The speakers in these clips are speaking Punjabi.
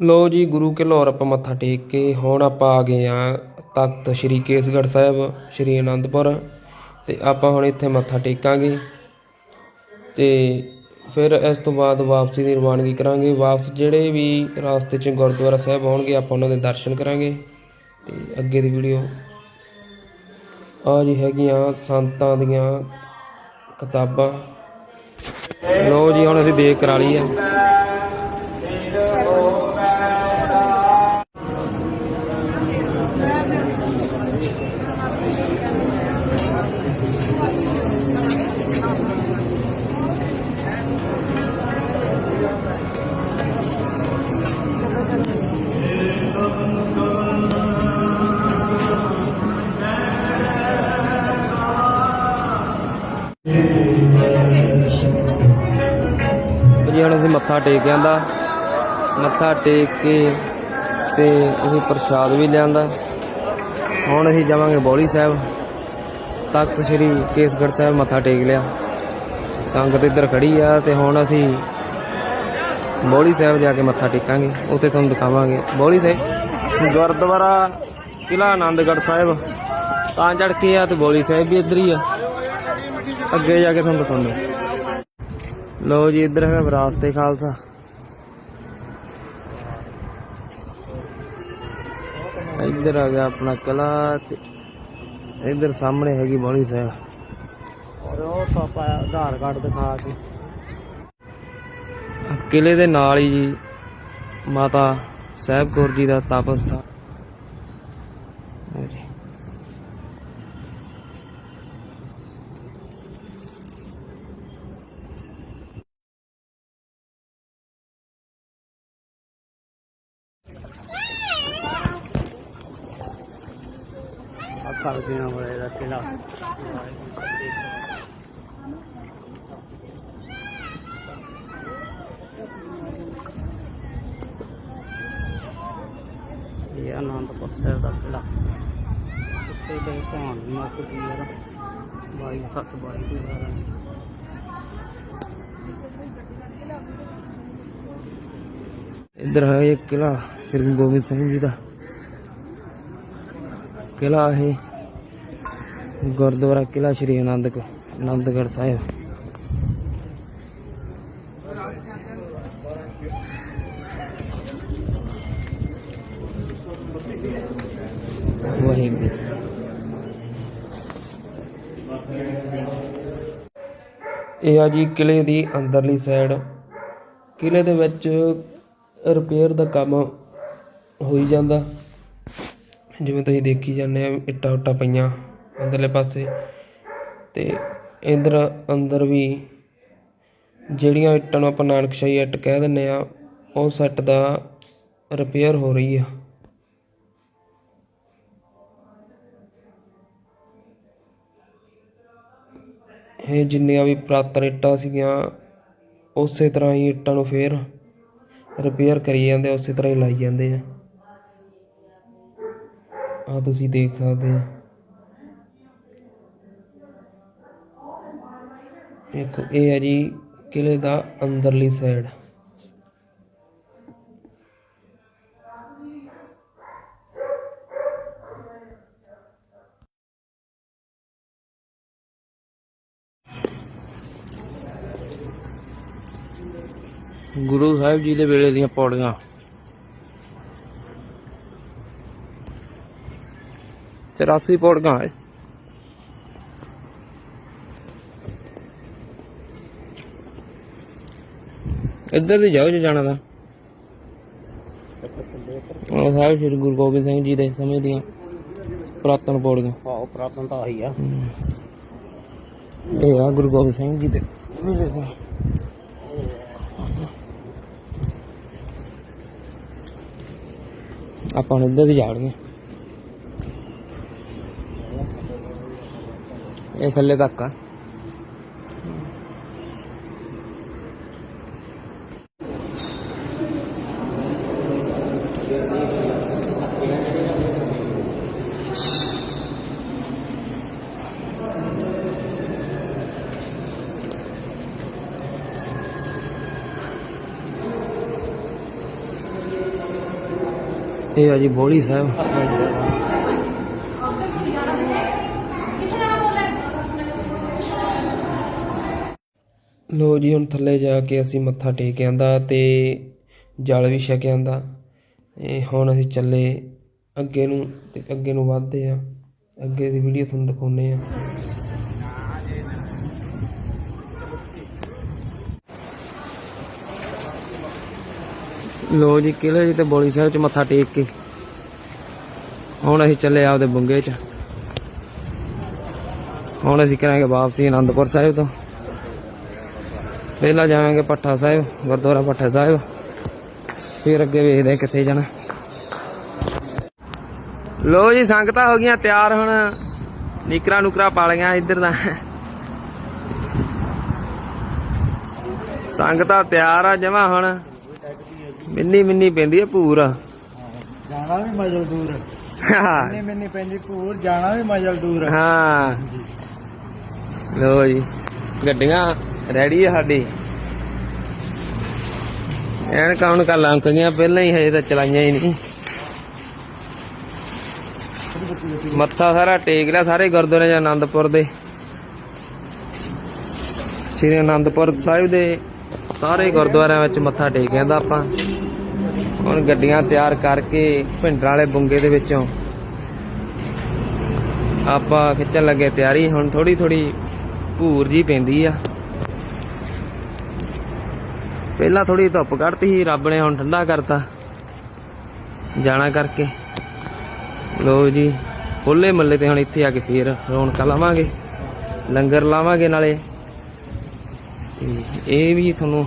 ਲੋ ਜੀ, ਗੁਰੂ ਕੇ ਲਾਹੌਰ ਆਪਾਂ ਮੱਥਾ ਟੇਕ ਕੇ ਹੁਣ ਆਪਾਂ ਆ ਗਏ ਆ ਤਖਤ ਸ੍ਰੀ ਕੇਸਗੜ੍ਹ ਸਾਹਿਬ, ਸ੍ਰੀ ਅਨੰਦਪੁਰ ਤੇ ਆਪਾਂ ਹੁਣ ਇੱਥੇ ਮੱਥਾ ਟੇਕਾਂਗੇ ਤੇ ਫਿਰ ਇਸ ਤੋਂ ਬਾਅਦ ਵਾਪਸੀ ਦੀ ਰਵਾਨਗੀ ਕਰਾਂਗੇ। ਵਾਪਸ ਜਿਹੜੇ ਵੀ ਰਸਤੇ 'ਚ ਗੁਰਦੁਆਰਾ ਸਾਹਿਬ ਆਉਣਗੇ, ਆਪਾਂ ਉਹਨਾਂ ਦੇ ਦਰਸ਼ਨ ਕਰਾਂਗੇ ਤੇ ਅੱਗੇ ਦੀ ਵੀਡੀਓ। ਆ ਜੀ ਹੈਗੀਆਂ ਸੰਤਾਂ ਦੀਆਂ ਕਿਤਾਬਾਂ। ਲੋ ਜੀ, ਹੁਣ ਅਸੀਂ ਦੇਖ ਕਰਾ ਲਈ ਹੈ ਮੱਥਾ ਟੇਕ ਆਂਦਾ ਮੱਥਾ ਟੇਕ ਕੇ ਤੇ ਅਸੀਂ ਪ੍ਰਸ਼ਾਦ ਵੀ ਲਿਆਂਦਾ। ਹੁਣ ਅਸੀਂ ਜਾਵਾਂਗੇ ਬੋਲੀ ਸਾਹਿਬ। ਤਖਤ ਸ੍ਰੀ ਕੇਸਗੜ੍ਹ ਸਾਹਿਬ ਮੱਥਾ ਟੇਕ ਲਿਆ। ਸੰਗਤ ਇੱਧਰ ਖੜੀ ਆ ਤੇ ਹੁਣ ਅਸੀਂ ਬੋਲੀ ਸਾਹਿਬ ਜਾ ਕੇ ਮੱਥਾ ਟੇਕਾਂਗੇ। ਉੱਥੇ ਤੁਹਾਨੂੰ ਦਿਖਾਵਾਂਗੇ। ਬੋਲੀ ਸਾਹਿਬ, ਗੁਰਦੁਆਰਾ ਕਿਲਾ ਆਨੰਦਗੜ੍ਹ ਸਾਹਿਬ। ਤਾਂ ਚੜ ਕੇ ਆ ਤੇ ਬੋਲੀ ਸਾਹਿਬ ਵੀ ਇੱਧਰ ਹੀ ਆ। ਅੱਗੇ ਜਾ ਕੇ ਤੁਹਾਨੂੰ ਦਿਖਾਉਂਦੇ। ਲੋ ਜੀ ਇੱਧਰ ਹੈਗਾ ਵਿਰਾਸਤੇ ਖਾਲਸਾ। ਇੱਧਰ ਆ ਗਿਆ ਆਪਣਾ ਕਿਲਾ ਤੇ ਇੱਧਰ ਸਾਹਮਣੇ ਹੈਗੀ ਬੋਲੀ ਸਾਹਿਬ। ਔਰ ਉਹ ਪਾਪਾ ਆਧਾਰ ਕਾਰਡ ਦਿਖਾ ਕੇ। ਕਿਲੇ ਦੇ ਨਾਲ ਹੀ ਜੀ ਮਾਤਾ ਸਾਹਿਬ ਕੌਰ ਜੀ ਦਾ ਤਪ ਸਥਾਨ। ਆ ਕਰਦੇ ਆ ਬੜੇ ਦਾ ਕਿਲਾ ਇਹ ਆਨੰਦਪੁਰ ਸਾਹਿਬ ਦਾ ਕਿਲਾ ਉੱਤੇ ਦੇ ਭਾਣ ਮੁੱਕ ਦੀ ਯਾਰ 22 ਸੱਤ 22 ਦੀ ਯਾਰ। ਇੱਧਰ ਹੈ ਇੱਕ ਕਿਲਾ ਸ੍ਰੀ ਗੁਰੂ ਗੋਬਿੰਦ ਸਿੰਘ ਜੀ ਦਾ। ਕਿਲਾ ਹੈ ਗੁਰਦੁਆਰਾ ਕਿਲਾ ਸ੍ਰੀ ਆਨੰਦ ਆਨੰਦਗੜ੍ਹ ਸਾਹਿਬ। ਵਾਹਿਗੁਰੂ। ਇਹ ਆ ਜੀ ਕਿਲੇ ਦੀ ਅੰਦਰਲੀ ਸਾਈਡ ਕਿਲੇ ਦੇ ਵਿੱਚ ਰਿਪੇਅਰ ਦਾ ਕੰਮ ਹੋਈ ਜਾਂਦਾ। ਜਿਵੇਂ ਤੁਸੀਂ ਦੇਖੀ ਜਾਂਦੇ ਆ ਇੱਟਾਂ ਉੱਟਾਂ ਪਈਆਂ ਅੰਦਰਲੇ ਪਾਸੇ ਅਤੇ ਇਧਰ ਅੰਦਰ ਵੀ ਜਿਹੜੀਆਂ ਇੱਟਾਂ ਨੂੰ ਆਪਾਂ ਨਾਨਕਸ਼ਾਹੀ ਇੱਟ ਕਹਿ ਦਿੰਦੇ ਹਾਂ ਉਸ ਇੱਟ ਦਾ ਰਿਪੇਅਰ ਹੋ ਰਹੀ ਆ। ਇਹ ਜਿੰਨੀਆਂ ਵੀ ਪੁਰਾਤਨ ਇੱਟਾਂ ਸੀਗੀਆਂ ਉਸੇ ਤਰ੍ਹਾਂ ਹੀ ਇੱਟਾਂ ਨੂੰ ਫੇਰ ਰਿਪੇਅਰ ਕਰੀ ਜਾਂਦੇ ਆ, ਉਸੇ ਤਰ੍ਹਾਂ ਹੀ ਲਾਈ ਜਾਂਦੇ ਆ। ਆ ਤੁਸੀਂ ਦੇਖ ਸਕਦੇ ਹੋ। ਦੇਖੋ ਇਹ ਹੈ ਜੀ ਕਿਲੇ ਦਾ ਅੰਦਰਲੀ ਸਾਈਡ ਗੁਰੂ ਸਾਹਿਬ ਜੀ ਦੇ ਵੇਲੇ ਦੀਆਂ ਪੌੜੀਆਂ। ਚੁਰਾਸੀ ਪੌੜੀਆਂ ਹੈ। ਇੱਧਰ ਦੀ ਜਾਓ ਜੇ ਜਾਣਾ ਤਾਂ। ਉਹ ਸਾਹਿਬ ਸ੍ਰੀ ਗੁਰੂ ਗੋਬਿੰਦ ਸਿੰਘ ਜੀ ਦੇ ਸਮੇਂ ਦੀਆਂ ਪੁਰਾਤਨ ਪੌੜੀਆਂ। ਆਹ ਪ੍ਰਾਪਤਨ ਤਾਂ ਆਹੀ ਆ। ਇਹ ਆ ਗੁਰੂ ਗੋਬਿੰਦ ਸਿੰਘ ਜੀ ਦੇ। ਆਪਾਂ ਇੱਧਰ ਦੀ ਜਾਣਗੇ। थल्ले तक का। ये अजी बोली साहब। ਲੋ ਜੀ, ਹੁਣ ਥੱਲੇ ਜਾ ਕੇ ਅਸੀਂ ਮੱਥਾ ਟੇਕ ਆਂਦਾ ਤੇ ਜਲ ਵੀ ਛਕ ਆਂਦਾ। ਇਹ ਹੁਣ ਅਸੀਂ ਚੱਲੇ ਅੱਗੇ ਨੂੰ ਤੇ ਅੱਗੇ ਨੂੰ ਵਧਦੇ ਆ। ਅੱਗੇ ਦੀ ਵੀਡੀਓ ਤੁਹਾਨੂੰ ਦਿਖਾਉਨੇ ਆ। ਲੋ ਜੀ ਕਿਲੇ ਜੀ ਤੇ ਬੋਲੀ ਸਾਹਿਬ ਚ ਮੱਥਾ ਟੇਕ ਕੇ। ਹੁਣ ਅਸੀਂ ਚੱਲੇ ਆਪਦੇ ਬੁੰਗੇ ਚ। ਹੁਣ ਅਸੀਂ ਕਰਾਂਗੇ ਵਾਪਸੀ ਆਨੰਦਪੁਰ ਸਾਹਿਬ ਤੋਂ। ਪਹਿਲਾਂ ਜਾਵਾਂਗੇ ਪੱਠਾ ਸਾਹਿਬ ਗੁਰਦੁਆਰਾ ਪੱਠਾ ਸਾਹਿਬ। ਫਿਰ ਅੱਗੇ ਵੇਖਦੇ ਹਾਂ ਕਿੱਥੇ ਜਾਣਾ। ਲੋ ਜੀ ਸੰਗਤਾਂ ਹੋ ਗਈਆਂ ਤਿਆਰ ਹੁਣ। ਨਿਕਰਾ ਨੁਕਰਾ ਪਾ ਲਈਆਂ ਇੱਧਰ ਦਾ ਸੰਗਤਾਂ ਤਿਆਰ ਆ ਜਮਾ ਹੁਣ। ਮਿੰਨੀ ਮਿੰਨੀ ਪੈਂਦੀ ਆ ਪੂਰ ਜਾਣਾ ਵੀ ਮਜਲ ਦੂਰ। ਇੰਨੀ ਮਿੰਨੀ ਪੈਂਦੀ ਭੂਰ ਜਾਣਾ ਵੀ ਮਜਲ ਦੂਰ। ਹਾਂ। ਲੋ ਜੀ ਗੱਡੀਆਂ ਰੈਡੀ ਆ ਸਾਡੀ? ਐਨ ਕਾਉਣ ਕਾ ਲੰਕ ਗਈਆਂ ਪਹਿਲਾਂ ਹੀ ਹਜੇ ਤਾਂ ਚਲਾਈਆਂ ਹੀ ਨਹੀਂ। ਮੱਥਾ ਸਾਰਾ ਟੇਕ ਲਿਆ ਸਾਰੇ ਗੁਰਦੁਆਰੇ ਜਾਂ ਆਨੰਦਪੁਰ ਦੇ। ਸ੍ਰੀ ਆਨੰਦਪੁਰ ਸਾਹਿਬ ਦੇ ਸਾਰੇ ਗੁਰਦੁਆਰਿਆਂ ਵਿੱਚ ਮੱਥਾ ਟੇਕ ਆਂਦਾ ਆਪਾਂ। ਹੁਣ ਗੱਡੀਆਂ ਤਿਆਰ ਕਰਕੇ ਭਿੰਡਰਾਂ ਵਾਲੇ ਬੁੰਗੇ ਦੇ ਵਿੱਚੋਂ ਆਪਾਂ ਖਿੱਚਣ ਲੱਗੇ ਤਿਆਰੀ, ਹੁਣ ਥੋੜੀ ਥੋੜੀ ਭੂਰ ਜੀ ਪੈਂਦੀ ਆ। ਪਹਿਲਾਂ ਥੋੜੀ ਧੁੱਪ ਕੱਢਤੀ ਸੀ, ਰੱਬ ਨੇ ਹੁਣ ਠੰਡਾ ਕਰਤਾ। ਜਾਣਾ ਕਰਕੇ। ਲੋ ਜੀ ਹੋਲੇ ਮੱਲੇ ਤੇ ਹੁਣ ਇੱਥੇ ਆ ਕੇ ਫੇਰ ਰੌਣਕਾਂ ਲਾਵਾਂਗੇ, ਲੰਗਰ ਲਾਵਾਂਗੇ ਨਾਲੇ। ਇਹ ਵੀ ਤੁਹਾਨੂੰ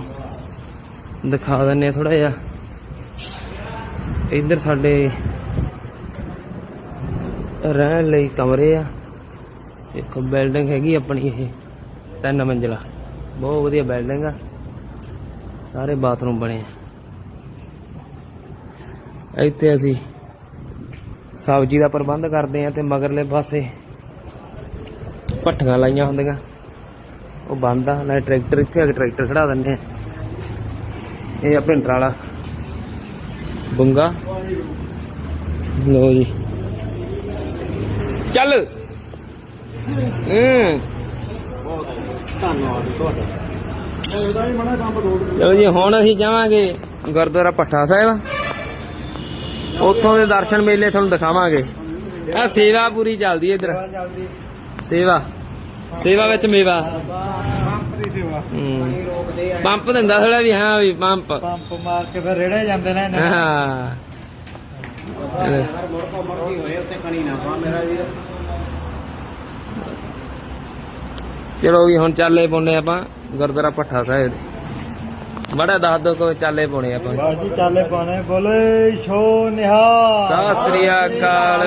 ਦਿਖਾ ਦਿੰਨੇ ਥੋੜਾ ਜਿਹਾ। ਇੱਧਰ ਸਾਡੇ ਰਹਿਣ ਲਈ ਕਮਰੇ ਆ। ਇੱਕ ਬਿਲਡਿੰਗ ਹੈਗੀ ਆਪਣੀ ਇਹ, ਤਿੰਨ ਮੰਜ਼ਲਾ। ਬਹੁਤ ਵਧੀਆ ਬਿਲਡਿੰਗ ਆ। ਸਾਰੇ ਬਾਥਰੂਮ ਬਣੇ ਆ। ਇੱਥੇ ਅਸੀਂ ਸਬਜ਼ੀ ਦਾ ਪ੍ਰਬੰਧ ਕਰਦੇ ਆ ਤੇ ਮਗਰਲੇ ਪਾਸੇ ਭੱਠੀਆਂ ਲਾਈਆਂ ਹੁੰਦੀਆਂ। ਉਹ ਬੰਦ ਆ ਨਾ ਟਰੈਕਟਰ ਇੱਥੇ ਆ ਕੇ ਟਰੈਕਟਰ ਖੜਾ ਦਿੰਦੇ ਆ। ਇਹ ਆ ਭਿੰਡਰ ਵਾਲਾ ਬੁੰਗਾ। ਲੋ ਜੀ। ਚੱਲ। ਹੂੰ। ਧੰਨਵਾਦ ਤੁਹਾਡਾ। ਚਲੋ ਜੀ ਹੁਣ ਅਸੀਂ ਜਾਵਾਂਗੇ ਗੁਰਦੁਆਰਾ ਪੱਠਾ ਸਾਹਿਬ। ਉੱਥੋਂ ਦੇ ਦਰਸ਼ਨ ਮੇਲੇ ਤੁਹਾਨੂੰ ਦਿਖਾਵਾਂਗੇ। ਆ ਸੇਵਾ ਪੂਰੀ ਚੱਲਦੀ ਹੈ ਇੱਧਰ। ਸੇਵਾ। ਸੇਵਾ ਵਿੱਚ ਮੇਵਾ। ਪੰਪ ਦੀ ਸੇਵਾ ਹੂੰ। ਪੰਪ ਦਿੰਦਾ ਥੋੜਾ ਵੀ ਹਾਂ ਵੀ ਪੰਪ। ਪੰਪ ਮਾਰ ਕੇ ਫਿਰ ਰੇੜੇ ਜਾਂਦੇ ਨੇ ਇਹਨਾਂ। ਹਾਂ। ਚਲੋ ਵੀ ਹੁਣ ਚੱਲੇ ਪਾਉਨੇ ਆਪਾਂ। ਗੁਰਦੁਆਰਾ ਪੱਠਾ ਸਾਹਿਬ। ਬੜਾ ਦੱਸ ਦੋ ਕੋ ਚੱਲੇ ਪਾਉਣੇ ਆਪਾਂ। ਬਾਜੀ ਚਾਲੇ ਪਾਣੇ ਬੋਲੇ ਛੋ ਨਿਹਾਲ। ਸਤਿ ਸ੍ਰੀ ਅਕਾਲ।